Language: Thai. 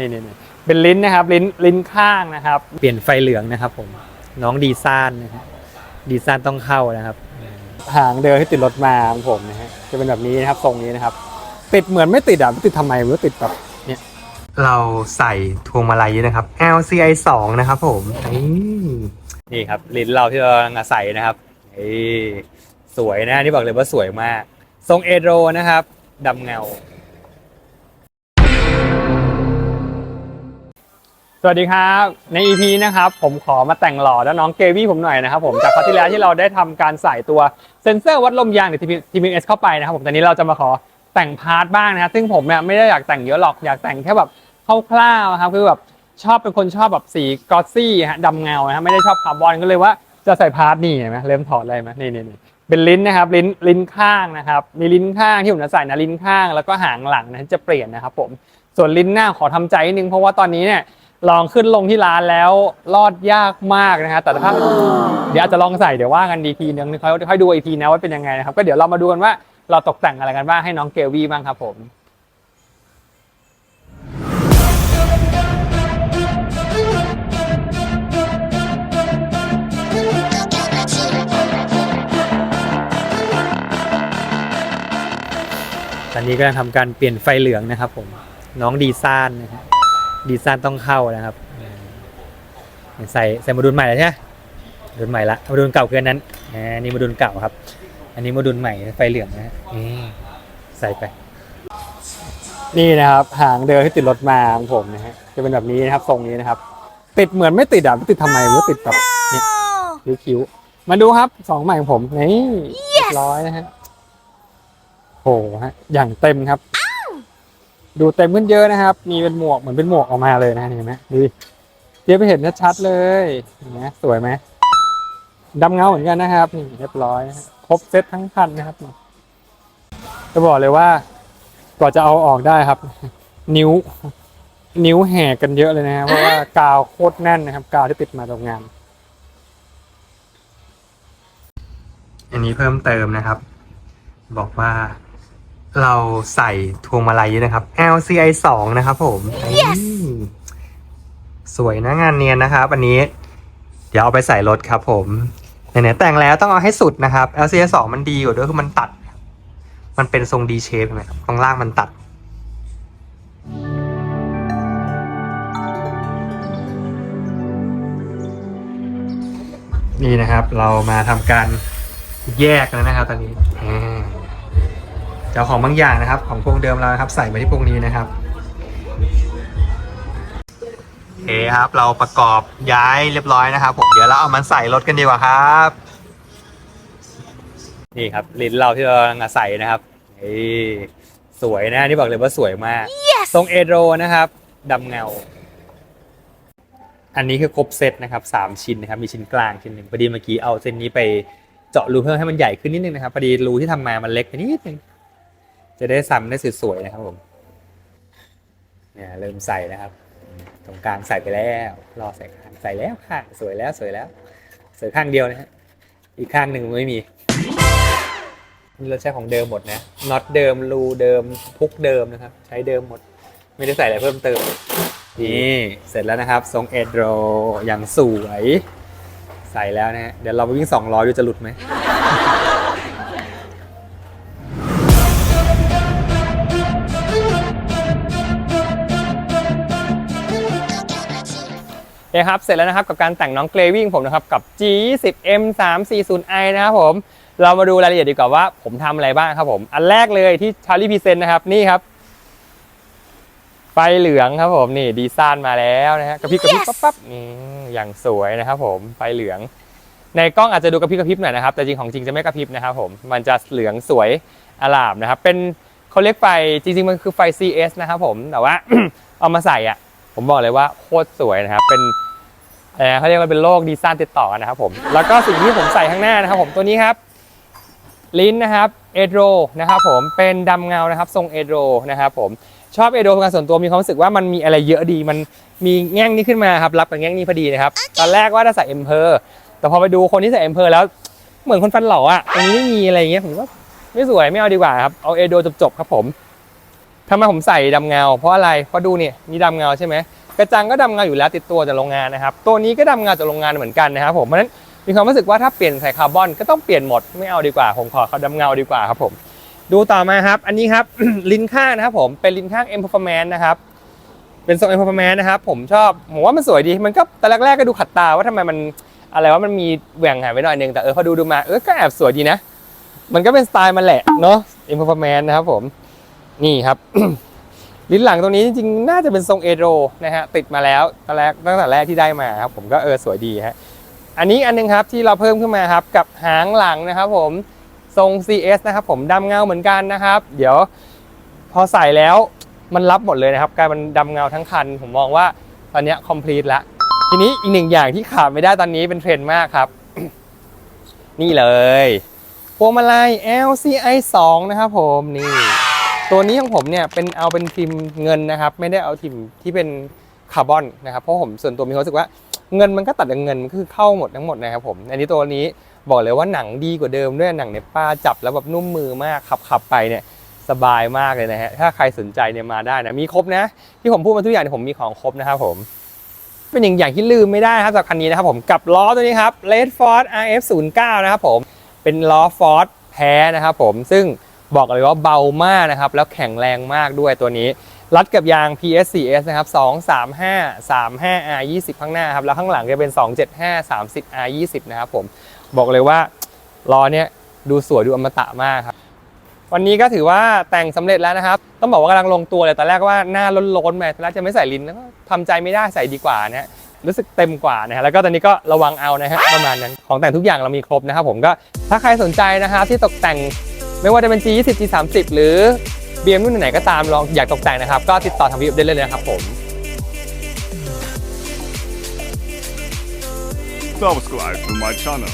นี่นี่นี่เป็นลิ้นนะครับลิ้นลิ้นข้างนะครับ เปลี่ยนไฟเหลืองนะครับ ผมน้องดีซานนะครับดีซานต้องเข้านะครับหางเดินที่ติดรถมาของผมนะฮะจะเป็นแบบนี้นะครับทรงนี้นะครับ ติดเหมือนไม่ติดอะไม่ติดทำไมไม่รู้ติดแบบเนี่ยเราใส่ทวงมาลัยนะครับ LCI 2นะครับ ผมนี่นี่ครับลิ้นเราที่เรากำลังใส่นะครับนี่สวยนะนี่บอกเลยว่าสวยมาก ทรงเอโดรนะครับดำเงา วัสดีครับใน EP นะครับผมขอมาแต่งหล่อแล้วน้องเกวี่ผมหน่อยนะครับผมจากคราวที่แล้วที่เราได้ทำการใส่ตัวเซ็นเซอร์วัดลมยางหรือ TPS เข้าไปนะครับผมตอนนี้เราจะมาขอแต่งพาร์ทบ้างนะครับซึ่งผมเนี่ยไม่ได้อยากแต่งเยอะหรอกอยากแต่งแค่แบบคร่าวๆครับคือแบบชอบเป็นคนชอบแบบสีกอสซี่ฮะดำเงานะไม่ได้ชอบคาร์บอนก็เลยว่าจะใส่พาร์ทนี่เห็นไหมเริ่มถอดอะไรไหมนี่นี่นี่เป็นลิ้นนะครับลิ้นลิ้นข้างนะครับมีลิ้นข้างที่ผมจะใส่นะลิ้นข้างแล้วก็หางหลังนะจะเปลี่ยนนะครับผมส่วนลิ้นหน้าขอทำใจนิดนึงเพราะว่าตอนนี้เนี่ย ลองขึ้นลงที่ร้านแล้วรอดยากมากนะครับแต่ถ้าเดี๋ยวอาจจะลองใส่เดี๋ยวว่ากันดีทีนึงค่อยค่อยดูอีกทีนะว่าเป็นยังไงนะครับก็เดี๋ยวเรามาดูกันว่าเราตกแต่งอะไรกันบ้างให้น้องเกลวี่บ้างครับผมตอนนี้ก็ทำการเปลี่ยนไฟเหลืองนะครับผมน้องดีซานนะครับ ดีไซน์ต้องเข้านะครับใส่ใส่โมดูลใหม่แล้วใช่ไหมโมดูลใหม่ละโมดูลเก่าคืออันนั้นอ่านี่โมดูลเก่าครับ อันนี้โมดูลใหม่ไฟเหลืองนะฮะนี่ใส่ไป นี่นะครับหางเดินที่ติดรถมาของผมนะฮะจะเป็นแบบนี้นะครับทรงนี้นะครับ ติดเหมือนไม่ติดอะไม่ติดทำไมไม่รู้ติดแบบเนี่ยคิ้วๆมาดูครับสองใหม่ของผมนี่เรียบร้อยนะฮะโหฮะอย่างเต็มครับ ดูเต็มขึ้นเยอะนะครับ มีเป็นหมวกเหมือนเป็นหมวกออกมาเลยนะเห็นไหมดูดิเดี๋ยวไปเห็นชัดๆเลยเห็นไหมสวยไหมดำเงาเหมือนกันนะครับนี่เรียบร้อย ครบเซตทั้งคันนะครับ จะบอกเลยว่ากว่าจะเอาออกได้ครับ นิ้ว นิ้วแหกกันเยอะเลยนะครับเพราะว่ากาวโคตรแน่นนะครับ กาวที่ติดมาตรงงาน อันนี้เพิ่มเติมนะครับ บอกว่า เราใส่ทวงมาลัยนะครับ LCI 2 นะครับผม Yes อืมสวยนะงานเนียนนะครับอันนี้ เดี๋ยวเอาไปใส่รถครับผมไหนๆแต่งแล้วต้องเอาให้สุดนะครับ LCI 2 มันดีกว่าด้วยคือมันตัด มันเป็นทรง D shape เห็นไหมครับข้างล่างมันตัดนี่นะครับ เรามาทำการแยกแล้วนะครับ ตอนนี้ อ่าเจ้าของบางอย่างนะครับ ของพวงเดิมเรานะครับ ใส่มาที่พวงนี้นะครับโอเคครับ เราประกอบย้ายเรียบร้อยนะครับ ผมเดี๋ยวเราเอามันใส่รถกันดีกว่าครับ นี่ครับลิ้นเราที่เรากำลังใส่นะครับนี่สวยนะนี่บอกเลยว่าสวยมาก Yes ทรงเอโดรนะครับดำเงา อันนี้คือครบเซตนะครับสามชิ้นนะครับ มีชิ้นกลางชิ้นหนึ่งพอดีเมื่อกี้เอาเส้นนี้ไปเจาะรูเพิ่มให้มันใหญ่ขึ้นนิดนึงนะครับพอดีรูที่ทำมามันเล็กไปนิดนึง จะได้ซ้ำได้สวยๆนะครับผม เนี่ยเริ่มใส่นะครับ ตรงกลางใส่ไปแล้วรอใส่ข้างใส่แล้วข้างสวยแล้วสวยแล้วสวยข้างเดียวนะฮะอีกข้างหนึ่งไม่มีนี่เราใช้ของเดิมหมดนะน็อตเดิมรูเดิมพุกเดิมนะครับ ใช้เดิมหมด ไม่ได้ใส่อะไรเพิ่มเติมนี่เสร็จแล้วนะครับ ทรงเอโดรอย่างสวย ใส่แล้วนะฮะเดี๋ยวเราไปวิ่ง200ดูจะหลุดไหม โอเคครับเสร็จแล้วนะครับกับการแต่งน้องเกรวิ่งผมนะครับกับ G20M 340i นะครับผมเรามาดูรายละเอียดดีกว่าว่าผมทำอะไรบ้างครับผมอันแรกเลยที่ชาร์ลีพีเซนนะครับนี่ครับไฟเหลืองครับผมนี่ดีไซน์มาแล้วนะฮะกระพริบกระพริบปั๊บปั๊บนี่อย่างสวยนะครับผมไฟเหลือง ในกล้องอาจจะดูกระพริบกระพริบหน่อยนะครับแต่จริงของจริงจะไม่กระพริบนะครับผมมันจะเหลืองสวยอลามนะครับเป็นเขาเรียกไฟจริงๆมันคือไฟ CS นะครับผมแต่ว่าเอามาใส่อะ ผมบอกเลยว่าโคตรสวยนะครับ เป็นเอ่อเขาเรียกว่าเป็นโลกดีไซน์ติดต่อกันนะครับผม แล้วก็สิ่งที่ผมใส่ข้างหน้านะครับผมตัวนี้ครับ ลิ้นนะครับเอโดรนะครับผมเป็นดำเงานะครับ ทรงเอโดรนะครับผมชอบเอโดรเป็นการส่วนตัวมีความรู้สึกว่ามันมีอะไรเยอะดี มันมีแง่งนี้ขึ้นมาครับรับกับแง่งนี้พอดีนะครับตอนแรกว่าจะใส่เอ็มเพอร์แต่พอไปดูคนที่ใส่เอ็มเพอร์แล้วเหมือนคนฟันหล่ออะตรงนี้ไม่มีอะไรอย่างเงี้ยผมว่าไม่สวยไม่เอาดีกว่าครับเอาเอโดรจบๆครับผม ทำไมผมใส่ดำเงา เพราะอะไร เพราะดูเนี่ยมีดำเงาใช่ไหมกระจังก็ดำเงาอยู่แล้วติดตัวจากโรงงานนะครับ ตัวนี้ก็ดำเงาจากโรงงานเหมือนกันนะครับผมเพราะฉะนั้นมีความรู้สึกว่าถ้าเปลี่ยนใส่คาร์บอนก็ต้องเปลี่ยนหมดไม่เอาดีกว่า ผมขอเขาดำเงาดีกว่าครับผม ดูต่อมาครับ อันนี้ครับ ลิ้นข้างนะครับผมเป็นลิ้นข้าง M Performance นะครับเป็นทรง M Performance นะครับผมชอบผมว่ามันสวยดีมันก็ตอนแรกๆก็ดูขัดตาว่าทำไมมันอะไรว่ามันมีแหว่งหายไปหน่อยนึงแต่เออพอดูดูมาเออก็แอบสวยดีนะ มันก็เป็นสไตล์มันแหละเนาะ M Performance นะครับผม นี่ครับ ลิ้นหลังตรงนี้จริงๆ น่าจะเป็นทรงเอโรนะฮะติดมาแล้วตอนแรกตั้งแต่แรกที่ได้มาครับผมก็เออสวยดีฮะอันนี้อันนึงครับที่เราเพิ่มขึ้นมาครับกับหางหลังนะครับผมทรง CS นะครับผมดำเงาเหมือนกันนะครับ เดี๋ยวพอใส่แล้วมันรับหมดเลยนะครับกลายเป็นดำเงาทั้งคัน ผมมองว่าตอนนี้ย complete แล้วทีนี้อีกหนึ่งอย่างที่ขาดไม่ได้ตอนนี้เป็นเทรนด์มากครับ นี่เลยพวงมาลัย LCI 2 นะครับผมนี่ ตัวนี้ของผมเนี่ยเป็นเอาเป็นทิมเงินนะครับ ไม่ได้เอาทิมที่เป็นคาร์บอนนะครับเพราะผมส่วนตัวมีความรู้สึกว่าเงินมันก็ตัดกับเงินมันคือเข้าหมดทั้งหมดนะครับผมอันนี้ตัวนี้บอกเลยว่าหนังดีกว่าเดิมด้วยหนังในป้าจับแล้วแบบนุ่มมือมากขับขับไปเนี่ยสบายมากเลยนะฮะถ้าใครสนใจเนี่ยมาได้นะมีครบนะ ที่ผมพูดมาทุกอย่างเนี่ยผมมีของครบนะครับผม เป็นอย่างอย่างที่ลืมไม่ได้ครับสำหรับคันนี้นะครับผมกับล้อตัวนี้ครับ Redford RF09 นะครับผมเป็นล้อฟอร์ดแท้นะครับผมซึ่ง บอกเลยว่าเบามากนะครับ แล้วแข็งแรงมากด้วยตัวนี้ รัดกับยาง PS4S นะครับ235 35 R20 ข้างหน้าครับ แล้วข้างหลังจะเป็น 275 30 R20 นะครับผม บอกเลยว่าล้อเนี้ยดูสวยดูอมตะมากครับ วันนี้ก็ถือว่าแต่งสำเร็จแล้วนะครับ ต้องบอกว่ากำลังลงตัวเลยตอนแรกว่าหน้าล้นๆไปตอนแรกจะไม่ใส่ลิ้นแล้วก็ทำใจไม่ได้ใส่ดีกว่านะฮะรู้สึกเต็มกว่านะฮะแล้วก็ตอนนี้ก็ระวังเอานะฮะประมาณนั้นของแต่งทุกอย่างเรามีครบนะครับผมก็ถ้าใครสนใจนะครับที่ตกแต่ง ไม่ว่าจะเป็น G20 G30 หรือ BM รุ่นไหนก็ตามลองอยากตกแต่งนะครับ ก็ติดต่อทางวิวได้เลยนะครับผม subscribe to my channel.